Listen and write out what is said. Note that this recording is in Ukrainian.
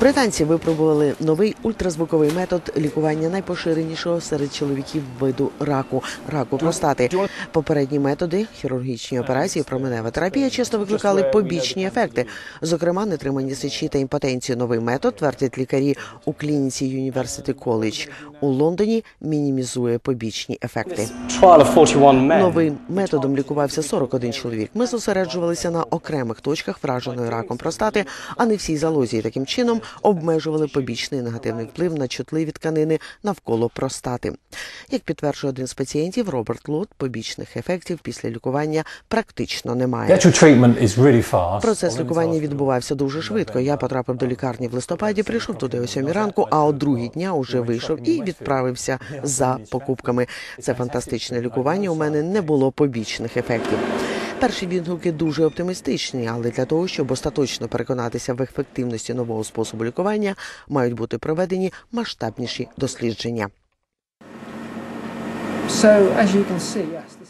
Британці випробували новий ультразвуковий метод лікування найпоширенішого серед чоловіків виду раку раку простати. Попередні методи, хірургічні операції, променева терапія часто викликали побічні ефекти, зокрема нетримані сечі та імпотенцію. Новий метод твердять лікарі у клініці University College у Лондоні. Мінімізує побічні ефекти. trial of 41 men. Новим методом лікувався 41 чоловік. Ми зосереджувалися на окремих точках враженої раком простати, а не всій залозі. Таким чином обмежували побічний негативний вплив на чутливі тканини навколо простати. Як підтверджує один з пацієнтів Роберт Лот, побічних ефектів після лікування практично немає. Процес лікування відбувався дуже швидко. Я потрапив до лікарні в листопаді, прийшов туди о сьомій ранку, а о другій дня уже вийшов і відправився за покупками. Це фантастичне лікування. У мене не було побічних ефектів. Перші відгуки дуже оптимістичні, але для того, щоб остаточно переконатися в ефективності нового способу лікування, мають бути проведені масштабніші дослідження. So, as you can see, yes.